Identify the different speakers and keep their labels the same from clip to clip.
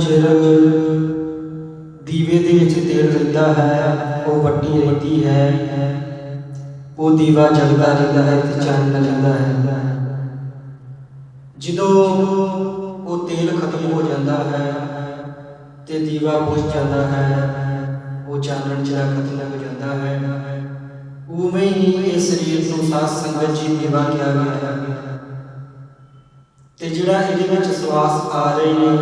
Speaker 1: ਚਿਰ ਦੀਵੇ ਦੇ ਵਿੱਚ ਤੇਲ ਰਹਿੰਦਾ ਹੈ, ਉਹ ਵੱਡੀ ਰਹਿੰਦੀ ਹੈ। ਉਹ ਦੀਵਾ ਜਗਦਾ ਰਹਿੰਦਾ ਹੈ ਤੇ ਚਾਨਣ ਰਹਿੰਦਾ ਹੈ। ਜਦੋਂ ਉਹ ਤੇਲ ਖਤਮ ਹੋ ਜਾਂਦਾ ਹੈ ਤੇ ਦੀਵਾ ਬੁਝ ਜਾਂਦਾ ਹੈ, ਉਹ ਚਾਨਣ ਜਿਹੜਾ ਖਤਮ ਹੋ ਜਾਂਦਾ ਹੈ। ਉਵੇਂ ਹੀ ਇਹ ਸਰੀਰ ਨੂੰ ਸਾਧ ਸੰਗਤ ਜੀ ਦੀਵਾ ਕਿਹਾ ਗਿਆ ਹੈ। ਤੇ ਜਿਹੜਾ ਇਹਦੇ ਵਿੱਚ ਸਵਾਸ ਆ ਰਹੇ ਨੇ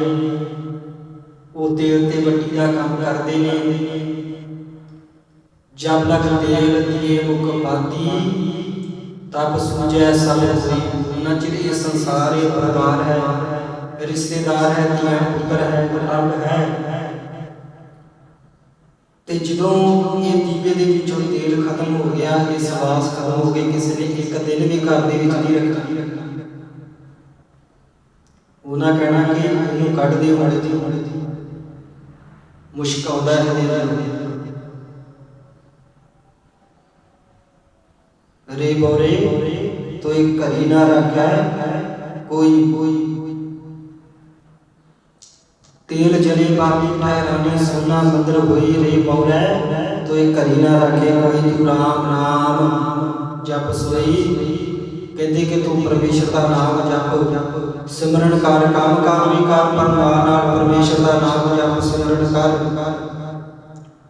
Speaker 1: ਉਹ ਤੇਲ ਤੇ ਵੱਟੀ ਦਾ ਕੰਮ ਕਰਦੇ ਨੇ। ਜਬ ਲਗ ਤੇਲ ਦੀਏ ਮੁਖ ਬਾਤੀ ਤਬ ਸੂਝੈ ਸਭ ਹੋਈ ਉਹਨਾਂ ਚਿਰ ਇਹ ਸੰਸਾਰ, ਇਹ ਪਰਿਵਾਰ ਹੈ, ਰਿਸ਼ਤੇਦਾਰ ਹੈ, ਧੀਆਂ ਪੁੱਤਰ ਹੈ ਗੁਲਾਮ ਹੈ। ਤੇ ਜਦੋਂ ਇਹ ਦੀਵੇ ਦੇ ਵਿੱਚੋਂ ਤੇਲ ਖਤਮ ਹੋ ਗਿਆ, ਇਹ ਸਵਾਸ ਖਤਮ ਹੋ ਗਏ ਕਿਸੇ ਨੇ ਇੱਕ ਦਿਨ ਵੀ ਘਰ ਦੇ ਵਿੱਚ ਨਹੀਂ ਰੱਖਣਾ ਉਹਨਾਂ ਕਹਿਣਾ ਕਿ ਇਹਨੂੰ ਕੱਢ ਦੇ ਹੁਣੇ ਦੀ ਹੁਣੇ ਦੀ ਮੁਸ਼ਕ ਆਉਂਦਾ ਹੈ ਰੇ ਬੋਰੇ ਤੋਈ ਘਰੀ ਨਾ ਰੱਖਿਆ, ਕੋਈ ਕੋਈ ਤੇਲ ਜਲੇ ਬਾਪੀ ਪਾਇ ਸੋਨਾ ਮੰਦਰ ਹੋਈ ਰੇ ਬੋਰੇ ਤੋਈ ਘਰੀ ਨਾ ਰੱਖੇ, ਕੋਈ ਤੂੰ ਰਾਮ ਨਾਮ ਜਪ ਸੋਈ। ਕਹਿੰਦੇ ਕਿ ਤੂੰ ਪਰਮੇਸ਼ਰ ਦਾ ਨਾਮ ਜਪ ਜਪ। ਸਿਮਰਨ ਕਰ, ਕੰਮ ਕਰ, ਵੀ ਕਰ ਪਰਮਾਰ ਨਾਲ ਪਰਮੇਸ਼ਰ ਦਾ ਨਾਮ ਜਪ, ਸਿਮਰਨ ਕਰ।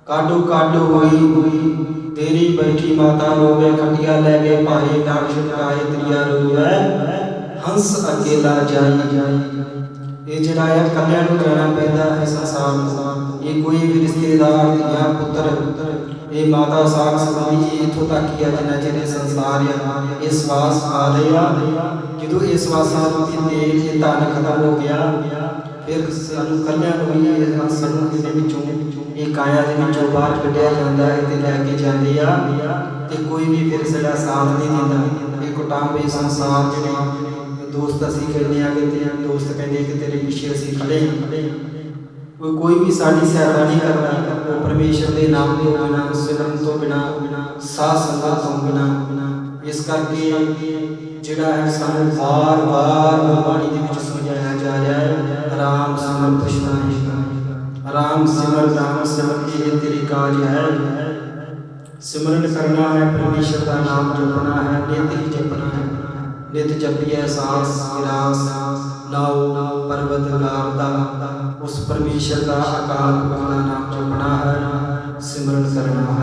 Speaker 1: ਕਾਡੂ ਕਾਡੂ ਹੋਈ, ਤੇਰੀ ਬੈਠੀ ਮਾਤਾ ਰੋਵੇ ਖਟਿਆ ਲੈ ਗਏ ਭਾਈ ਨਾਮ ਛੁਟਾਏ ਤ੍ਰਿਆ ਰੋਵੇ ਹੰਸ ਅਕੇਲਾ ਜਾਈ। ਇਹ ਜਿਹੜਾ ਹੈ ਕੱਲਿਆਂ ਨੂੰ ਰਹਿਣਾ ਪੈਂਦਾ ਹੈ ਸੰਸਾਰ ਨੂੰ। ਇਹ ਕੋਈ ਵੀ ਰਿਸ਼ਤੇਦਾਰ ਜਾਂ ਪੁੱਤਰ ਇਹ ਮਾਤਾ ਸਾਖ ਸੰਬੰਧੀ ਇਥੋਂ ਤੱਕ ਹੀ ਆ ਜਿੰਨਾ ਚਿਰ ਇਹ ਸੰਸਾਰ ਆ, ਇਹ ਸਵਾਸ ਆ ਰਹੇ ਜਦੋਂ ਇਹ ਸਵਾਸਾਂ ਰੂਪੀ ਤੇਲ ਇਹ ਧਨ ਖਤਮ ਹੋ ਗਿਆ, ਫਿਰ ਸਾਨੂੰ ਕੱਲਿਆਂ ਨੂੰ ਹੀ ਇਹ ਹੰਸ ਨੂੰ ਵਿੱਚੋਂ, ਇਹ ਕਾਇਆ ਦੇ ਵਿੱਚੋਂ ਬਾਹਰ ਕੱਢਿਆ ਜਾਂਦਾ ਹੈ ਤੇ ਲੈ ਕੇ ਜਾਂਦੇ ਆ। ਤੇ ਕੋਈ ਵੀ ਫਿਰ ਸਾਡਾ ਸਾਥ ਨਹੀਂ ਦਿੰਦਾ। ਇਹ ਕੁਟਾਂਬੇ ਸੰਸਾਰ ਜਿਹੜੇ ਦੋਸਤ ਅਸੀਂ ਕਹਿੰਦੇ ਆ ਕਿ ਤੇ ਦੋਸਤ ਕਹਿੰਦੇ ਕਿ ਤੇਰੇ ਪਿੱਛੇ ਅਸੀਂ ਖੜੇ ਹਾਂ ਕੋਈ ਵੀ ਸਾਡੀ ਸਹਾਇਤਾ ਨਹੀਂ ਕਰਦਾ। ਪਰਮੇਸ਼ਰ ਦੇ ਨਾਮ ਤੋਂ ਬਿਨਾ ਸਿਮਰਨ ਤੋਂ ਬਿਨਾ ਸਾਧ ਸੰਗਤ ਤੋਂ ਬਿਨਾ ਇਸ ਕਰਕੇ ਜਿਹੜਾ ਹੈ ਸਾਨੂੰ ਵਾਰ-ਵਾਰ ਬਾਣੀ ਦੇ ਵਿੱਚ ਸਮਝਾਇਆ ਜਾ ਰਿਹਾ ਹੈ, ਰਾਮ ਸਿਮਰ ਕ੍ਰਿਸ਼ਨ ਰਾਮ ਸਿਮਰ ਰਾਮ ਸਿਮਰ ਇਹ ਤੇਰੀ ਕਾਜ ਹੈ। ਸਿਮਰਨ ਕਰਨਾ ਹੈ, ਪਰਮੇਸ਼ਰ ਦਾ ਨਾਮ ਜਪਣਾ ਹੈ, ਨਿਤ ਹੀ ਜਪਣਾ ਹੈ। ਨਿਤ ਜਪੀਐ ਸਾਸ ਗਿਰਾਸ ਨਾਉ ਪਰਵਤ ਗਾਰਦਾ ਉਸ ਪਰਮੇਸ਼ਰ ਦਾ ਅਕਾਲ ਪੁਰਖ ਦਾ ਨਾਮ ਜਪਣਾ ਹੈ ਸਿਮਰਨ ਕਰਨਾ ਹੈ।